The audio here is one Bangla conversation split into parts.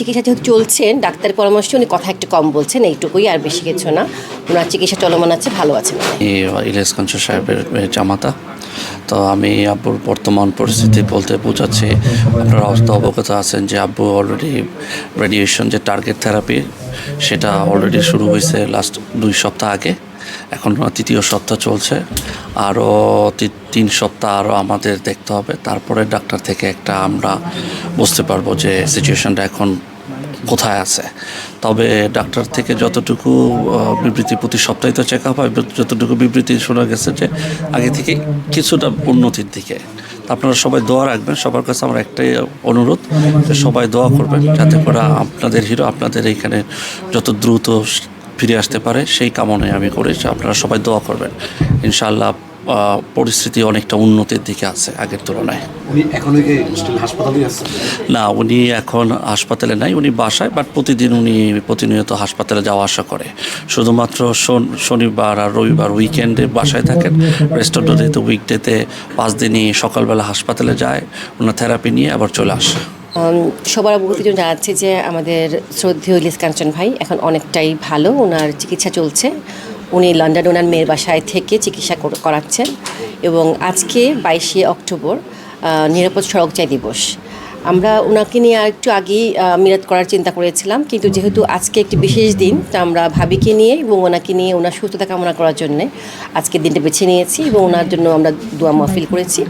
চিকিৎসা যেহেতু চলছেন ডাক্তারের পরামর্শ উনি কথা একটু কম বলছেন, এইটুকুই আর বেশি কিছু না। ওনার চিকিৎসা চলমান আছে, ভালো এই ইলিয়াস সাহেবের জামাতা। তো আমি আব্বুর বর্তমান পরিস্থিতি বলতে বোঝাচ্ছি, আপনারা অবস্থা অবগত আছেন যে আব্বু অলরেডি রেডিয়েশন যে টার্গেট থেরাপি সেটা অলরেডি শুরু হয়েছে লাস্ট দুই সপ্তাহ আগে। এখন তৃতীয় সপ্তাহ চলছে। আরও তিন সপ্তাহ আরও আমাদের দেখতে হবে। তারপরে ডাক্তার থেকে একটা আমরা বুঝতে পারব যে সিচুয়েশনটা এখন কোথায় আছে। তবে ডাক্তার থেকে যতটুকু বিবৃতি প্রতি সপ্তাহে তো চেক আপ হয় যতটুকু বিবৃতি শোনা গেছে যে আগে থেকে কিছুটা উন্নতির দিকে। আপনারা সবাই দোয়া রাখবেন। সবার কাছে আমার একটাই অনুরোধ যে সবাই দোয়া করবেন যাতে করে আপনাদের হিরো, আপনাদের এইখানে যত দ্রুত ফিরে আসতে পারে সেই কামনায় আমি করেছি আপনারা সবাই দোয়া করবেন। ইনশাআল্লাহ পরিস্থিতি অনেকটা উন্নতির দিকে আছে আগের তুলনায়। উনি এখনও আছেন? না উনি এখন হাসপাতালে নাই উনি বাসায় বাট প্রতিদিন উনি প্রতিনিয়ত হাসপাতালে যাওয়া আসা করে। শুধুমাত্র শন- শনিবার আর রবিবার উইকেন্ডে বাসায় থাকেন। রেস্ট অফ দ্য ডেতে উইকডেতে পাঁচ দিনই সকালবেলা হাসপাতালে যায় ওনার থেরাপি নিয়ে আবার চলে আসে। সবার অবগতি জন্য জানাচ্ছি যে আমাদের শ্রদ্ধেয় ইলিশ কাঞ্চন ভাই এখন অনেকটাই ভালো। ওনার চিকিৎসা চলছে। উনি লন্ডন ওনার মেয়ের বাসায় থেকে চিকিৎসা করাচ্ছেন এবং আজকে বাইশে অক্টোবর নিরাপদ সড়ক চাই দিবস। আমরা ওনাকে নিয়ে আর একটু আগেই মিরাত করার চিন্তা করেছিলাম। কিন্তু যেহেতু আজকে একটি বিশেষ দিন, তা আমরা ভাবিকে নিয়ে এবং ওনাকে নিয়ে ওনার সুস্থতা কামনা করার জন্য আজকের দিনটা বেছে নিয়েছি এবং ওনার জন্য আমরা দোয়া মাহফিল করেছি।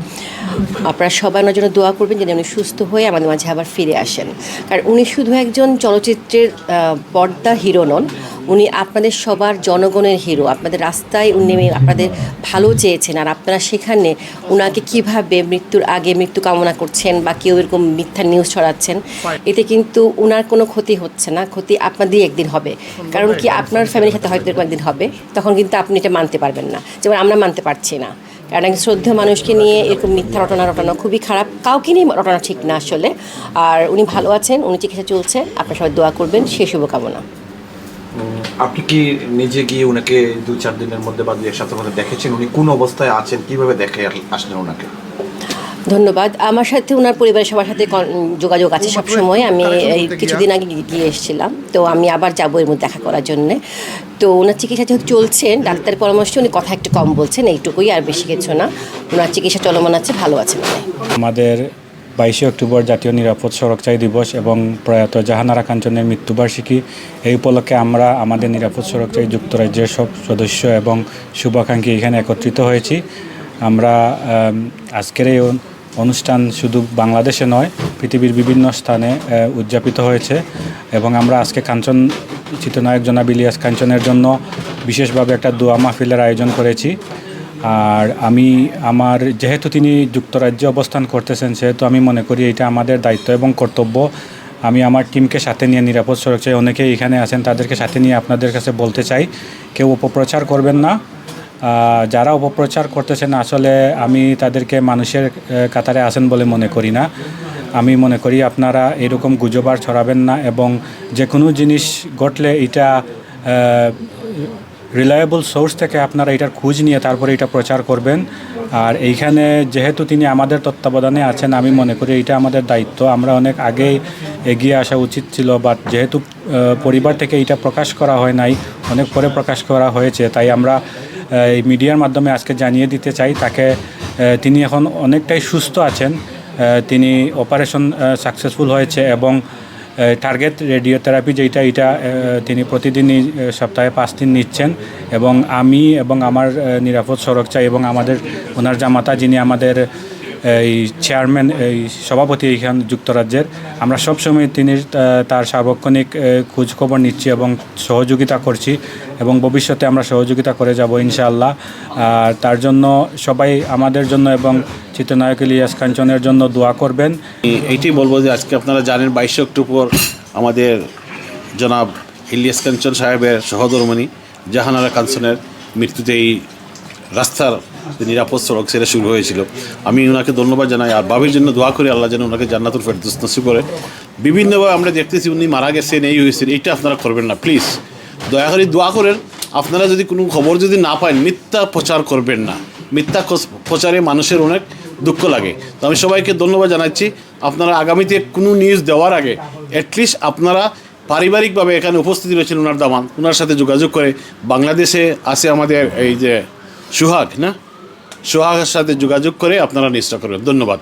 আপনারা সবাই ওনার জন্য দোয়া করবেন যেন উনি সুস্থ হয়ে আমাদের মাঝে আবার ফিরে আসেন। কারণ উনি শুধু একজন চলচ্চিত্রের পর্দা হিরো নন উনি আপনাদের সবার জনগণের হিরো আপনাদের রাস্তায় উনি আপনাদের ভালো চেয়েছেন। আর আপনারা সেখানে ওনাকে কীভাবে মৃত্যুর আগে মৃত্যু কামনা করছেন বা কেউ এরকম মিথ্যা নিউজ ছড়াচ্ছেন এতে কিন্তু ওনার কোনো ক্ষতি হচ্ছে না। ক্ষতি আপনাদেরই একদিন হবে। কারণ কি আপনার ফ্যামিলির সাথে হয়তো এরকম একদিন হবে। তখন কিন্তু আপনি এটা মানতে পারবেন না। যেমন আমরা মানতে পারছি না। কারণ একজন শ্রদ্ধেয় মানুষকে নিয়ে এরকম মিথ্যা রটনা রটনা খুবই খারাপ। কাউকে নিয়ে রটনা ঠিক না আসলে। আর উনি ভালো আছেন উনি চিকিৎসা চলছে। আপনার সবাই দোয়া করবেন। সেই শুভকামনা। আপনি কি নিজে গিয়ে ওনাকে দু চার দিনের মধ্যে বা দু এক সপ্তাহের মধ্যে দেখেছেন? উনি কোন অবস্থায় আছেন? কীভাবে দেখে আস- আসলেন ওনাকে ধন্যবাদ। আমার সাথে ওনার পরিবারের সবার সাথে যোগাযোগ আছে সব সময় আমি এই কিছুদিন আগে গিয়ে এসেছিলাম। তো আমি আবার যাব এর মধ্যে দেখা করার জন্য। তো ওনার চিকিৎসা যেহেতু চলছেন ডাক্তারের পরামর্শ উনি কথা একটু কম বলছেন এইটুকুই আর বেশি কিছু না। ওনার চিকিৎসা চলমান আছে ভালো আছে উনি আমাদের বাইশে অক্টোবর জাতীয় নিরাপদ সড়কচাই দিবস এবং প্রয়াত জাহানারা কাঞ্চনের মৃত্যুবার্ষিকী। এই উপলক্ষে আমরা আমাদের নিরাপদ সড়কচাই যুক্তরাজ্যের সব সদস্য এবং শুভাকাঙ্ক্ষী এখানে একত্রিত হয়েছি। আমরা আজকের এই অনুষ্ঠান শুধু বাংলাদেশে নয়, পৃথিবীর বিভিন্ন স্থানে উদযাপিত হয়েছে এবং আমরা আজকে কাঞ্চন, চিত্রনায়ক জনাব ইলিয়াস কাঞ্চনের জন্য বিশেষভাবে একটা দোয়া মাহফিলের আয়োজন করেছি। আর আমি আমার, যেহেতু তিনি যুক্তরাজ্যে অবস্থান করতেছেন, সেহেতু আমি মনে করি এটা আমাদের দায়িত্ব এবং কর্তব্য। আমি আমার টিমকে সাথে নিয়ে নিরাপদ সুরক্ষায়, অনেকেই এখানে আছেন, তাদেরকে সাথে নিয়ে আপনাদের কাছে বলতে চাই, কেউ অপপ্রচার করবেন না। যারা অপপ্রচার করতেছেন, আসলে আমি তাদেরকে মানুষের কাতারে আছেন বলে মনে করি না। আমি মনে করি আপনারা এরকম গুজবার ছড়াবেন না এবং যে কোনো জিনিস ঘটলে এটা রিলায়েবল সোর্স থেকে আপনারা এটার খোঁজ নিয়ে তারপরে এটা প্রচার করবেন। আর এইখানে যেহেতু তিনি আমাদের তত্ত্বাবধানে আছেন, আমি মনে করি এটা আমাদের দায়িত্ব। আমরা অনেক আগে এগিয়ে আসা উচিত ছিল বাট যেহেতু পরিবার থেকে এটা প্রকাশ করা হয় নাই, অনেক পরে প্রকাশ করা হয়েছে। তাই আমরা এই মিডিয়ার মাধ্যমে আজকে জানিয়ে দিতে চাই, তাকে তিনি এখন অনেকটাই সুস্থ আছেন। তিনি অপারেশন সাকসেসফুল হয়েছে এবং টার্গেট রেডিওথেরাপি যেটা এটা তিনি প্রতিদিনই সপ্তাহে পাঁচ দিন নিচ্ছেন। এবং আমি এবং আমার নিরাপদ সড়ক চাই এবং আমাদের, ওনার জামাতা যিনি আমাদের এই চেয়ারম্যান এই সভাপতি এইখান যুক্তরাজ্যের। আমরা সবসময় তিনি তার সার্বক্ষণিক খোঁজখবর নিচ্ছি এবং সহযোগিতা করছি এবং ভবিষ্যতে আমরা সহযোগিতা করে যাব ইনশাআল্লাহ। আর তার জন্য সবাই আমাদের জন্য এবং চিত্রনায়ক ইলিয়াস কাঞ্চনের জন্য দোয়া করবেন। এইটাই বলব যে আজকে আপনারা জানেন বাইশে অক্টোবর আমাদের জনাব ইলিয়াস কাঞ্চন সাহেবের সহধর্মণী জাহানারা কাঞ্চনের মৃত্যুতে এই রাস্তার যে নিরাপদ সড়ক, সেটা শুরু হয়েছিল। আমি ওনাকে ধন্যবাদ জানাই, আর বাবির জন্য দোয়া করি, আল্লাহ যেন ওনাকে জান্নাতুল ফের নসি করে। বিভিন্নভাবে আমরা দেখতেছি উনি মারা গেছেন, এই হয়েছেন, এইটা আপনারা করবেন না প্লিজ দয়া করে দোয়া করেন, আপনারা যদি কোনো খবর যদি না পান, মিথ্যা প্রচার করবেন না। মিথ্যা প্রচারে মানুষের অনেক দুঃখ লাগে। তো আমি সবাইকে ধন্যবাদ জানাচ্ছি, আপনারা আগামীতে কোনো নিউজ দেওয়ার আগে অ্যাটলিস্ট আপনারা পারিবারিকভাবে এখানে উপস্থিত রয়েছেন ওনার দামান ওনার সাথে যোগাযোগ করে, বাংলাদেশে আছে আমাদের এই যে সুহাগ না? সুহাগের সাথে যোগাযোগ করে আপনারা নিশ্চয় করবেন। ধন্যবাদ।